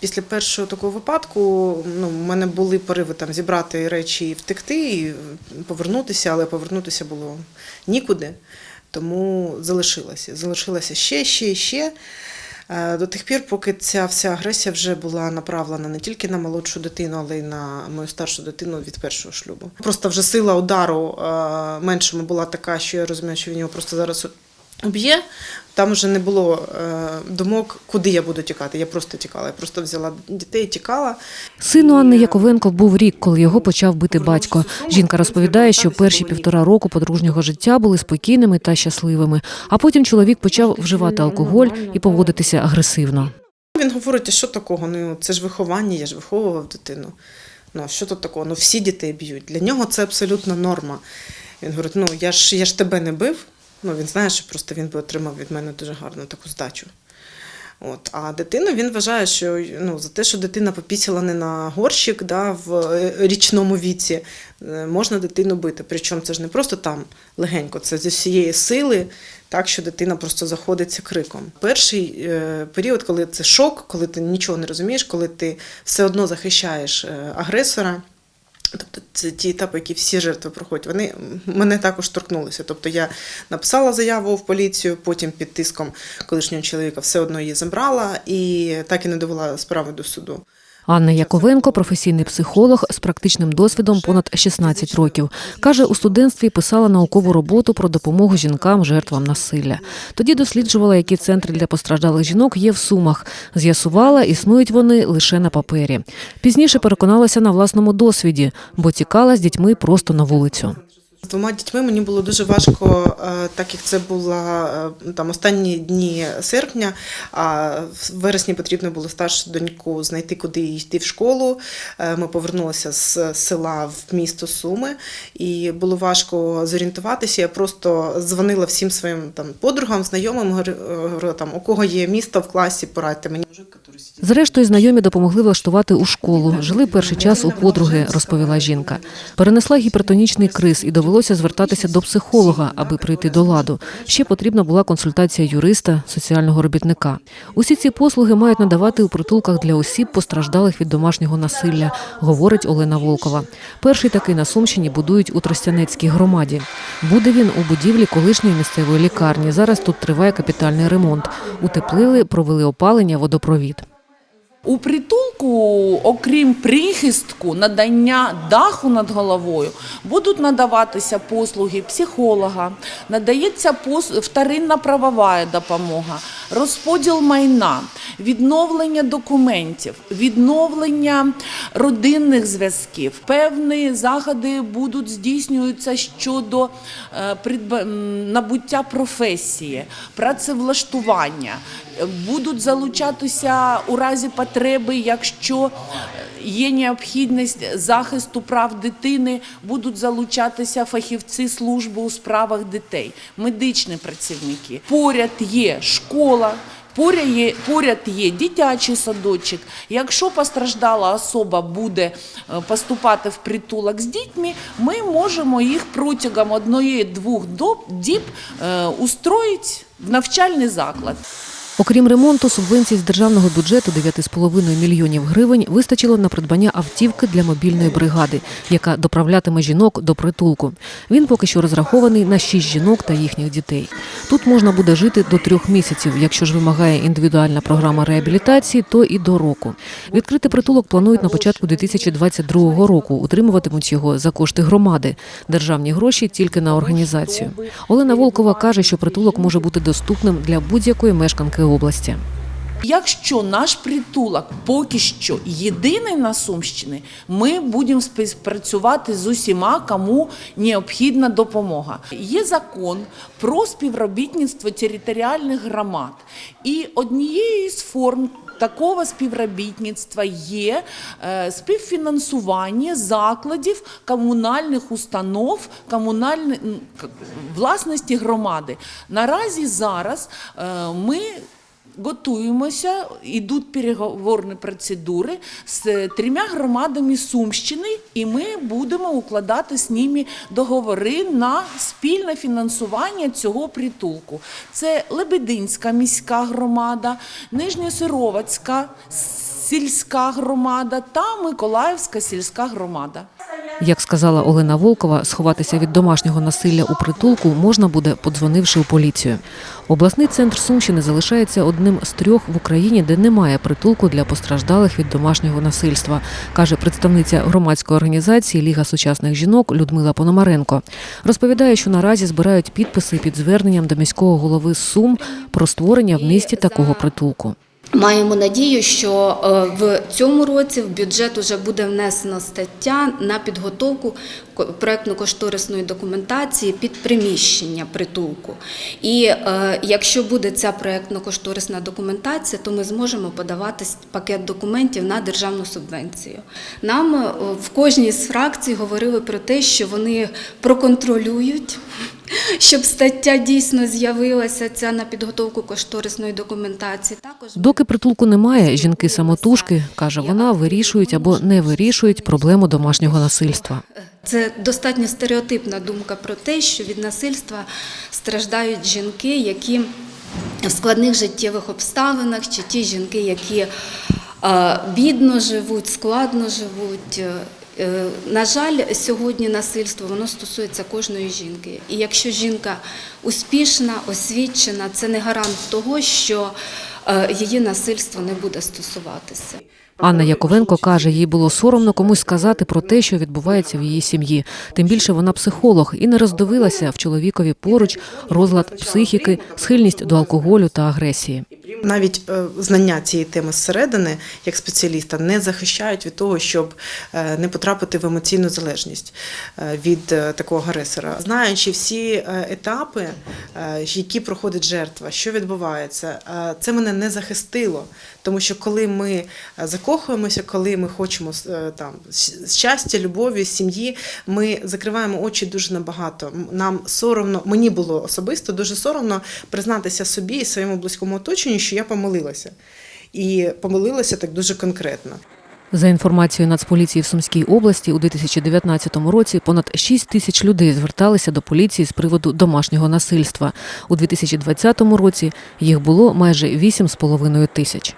Після першого такого випадку ну, в мене були пориви там зібрати речі і втекти, і повернутися, але повернутися було нікуди. Тому залишилася. Залишилася ще, ще, ще. Е, До тих пір, поки ця вся агресія вже була направлена не тільки на молодшу дитину, але й на мою старшу дитину від першого шлюбу. Просто вже сила удару е, меншому була така, що я розумію, що він його просто зараз уб'є. Там вже не було е, думок, куди я буду тікати. Я просто тікала. Я просто взяла дітей і тікала. Сину Анни Яковенко був рік, коли його почав бити батько. Жінка розповідає, що перші півтора року подружнього життя були спокійними та щасливими. А потім чоловік почав вживати алкоголь і поводитися агресивно. Він говорить, а що такого? Ну це ж виховання, я ж виховував дитину. Ну що тут такого? Ну всі дітей б'ють. Для нього це абсолютно норма. Він говорить: ну я ж я ж тебе не бив. Ну він знає, що просто він би отримав від мене дуже гарну таку здачу. От. А дитину він вважає, що ну, за те, що дитина попісила не на горщик да, в е, річному віці, е, можна дитину бити. Причому це ж не просто там легенько, це зі всієї сили, так що дитина просто заходиться криком. Перший е, період, коли це шок, коли ти нічого не розумієш, коли ти все одно захищаєш агресора. Тобто це ті етапи, які всі жертви проходять, вони мене також торкнулися. Тобто я написала заяву в поліцію, потім під тиском колишнього чоловіка все одно її забрала і так і не довела справи до суду. Анна Яковенко, професійний психолог з практичним досвідом понад 16 років. Каже, у студентстві писала наукову роботу про допомогу жінкам жертвам насилля. Тоді досліджувала, які центри для постраждалих жінок є в Сумах. З'ясувала, існують вони лише на папері. Пізніше переконалася на власному досвіді, бо тікала з дітьми просто на вулицю. З двома дітьми мені було дуже важко, е, так як це була е, там останні дні серпня, а в вересні потрібно було старшу доньку знайти, куди йти в школу. Е, Ми повернулися з села в місто Суми, і було важко зорієнтуватися. Я просто дзвонила всім своїм там подругам, знайомим, говорю, там у кого є місто в класі, порадьте мені. Зрештою, знайомі допомогли влаштувати у школу. Жили перший час у подруги, розповіла жінка. Перенесла гіпертонічний криз і довелося звертатися до психолога, аби прийти до ладу. Ще потрібна була консультація юриста, соціального робітника. Усі ці послуги мають надавати у притулках для осіб, постраждалих від домашнього насилля, говорить Олена Волкова. Перший такий на Сумщині будують у Тростянецькій громаді. Буде він у будівлі колишньої місцевої лікарні. Зараз тут триває капітальний ремонт. Утеплили, провели опалення, водопровід. У притулку, окрім прихистку, надання даху над головою, будуть надаватися послуги психолога, надається вторинна правова допомога, розподіл майна, відновлення документів, відновлення родинних зв'язків. Певні заходи будуть здійснюються щодо е, набуття професії, працевлаштування. Будуть залучатися у разі потреби, якщо є необхідність захисту прав дитини, будуть залучатися фахівці служби у справах дітей, медичні працівники. Поряд є школа. Поряд є, поряд є дитячий садочок. Якщо постраждала особа буде е, поступати в притулок з дітьми, ми можемо їх протягом одної-двох доб- діб е, устроїти в навчальний заклад. Окрім ремонту, субвенцій з державного бюджету 9,5 мільйонів гривень вистачило на придбання автівки для мобільної бригади, яка доправлятиме жінок до притулку. Він поки що розрахований на 6 жінок та їхніх дітей. Тут можна буде жити до трьох місяців. Якщо ж вимагає індивідуальна програма реабілітації, то і до року. Відкрити притулок планують на початку 2022 року. Утримуватимуть його за кошти громади. Державні гроші тільки на організацію. Олена Волкова каже, що притулок може бути доступним для будь-якої мешканки області. Якщо наш притулок поки що єдиний на Сумщині, ми будемо співпрацювати з усіма, кому необхідна допомога. Є закон про співробітництво територіальних громад, і однією з форм. Такого співробітництва є е, співфінансування закладів комунальних установ, комунальної власності громади. Наразі зараз е, ми Готуємося, йдуть переговорні процедури з трьома громадами Сумщини, і ми будемо укладати з ними договори на спільне фінансування цього притулку. Це Лебединська міська громада, Нижньосировацька, сільська громада та Миколаївська сільська громада. Як сказала Олена Волкова, сховатися від домашнього насилля у притулку можна буде, подзвонивши у поліцію. Обласний центр Сумщини залишається одним з трьох в Україні, де немає притулку для постраждалих від домашнього насильства, каже представниця громадської організації Ліга сучасних жінок Людмила Пономаренко. Розповідає, що наразі збирають підписи під зверненням до міського голови Сум про створення в місті такого притулку. Маємо надію, що е, в цьому році в бюджет вже буде внесена стаття на підготовку ко- проектно-кошторисної документації під приміщення притулку. І е, якщо буде ця проектно-кошторисна документація, то ми зможемо подавати пакет документів на державну субвенцію. Нам е, в кожній з фракцій говорили про те, що вони проконтролюють. Щоб стаття дійсно з'явилася ця на підготовку кошторисної документації, також Доки притулку немає, жінки самотужки, каже вона, вирішують або не вирішують проблему домашнього насильства. Це достатньо стереотипна думка про те, що від насильства страждають жінки, які в складних життєвих обставинах, чи ті жінки, які е, бідно живуть, складно живуть. Е, На жаль, сьогодні насильство воно стосується кожної жінки. І якщо жінка успішна, освічена, це не гарант того, що е, її насильство не буде стосуватися. Анна Яковенко каже, їй було соромно комусь сказати про те, що відбувається в її сім'ї. Тим більше вона психолог і не роздивилася в чоловікові поруч розлад психіки, схильність до алкоголю та агресії. Навіть е, знання цієї теми зсередини, як спеціаліста, не захищають від того, щоб е, не потрапити в емоційну залежність е, від такого агресора. Знаючи всі етапи, які проходить жертва, що відбувається, це мене не захистило. Тому що коли ми закохуємося, коли ми хочемо там щастя, любові, сім'ї, ми закриваємо очі дуже набагато. Нам соромно, мені було особисто дуже соромно признатися собі і своєму близькому оточенню, що я помилилася. І помилилася так дуже конкретно. За інформацією Нацполіції в Сумській області, у 2019 році понад 6 тисяч людей зверталися до поліції з приводу домашнього насильства. У 2020 році їх було майже 8,5 тисяч.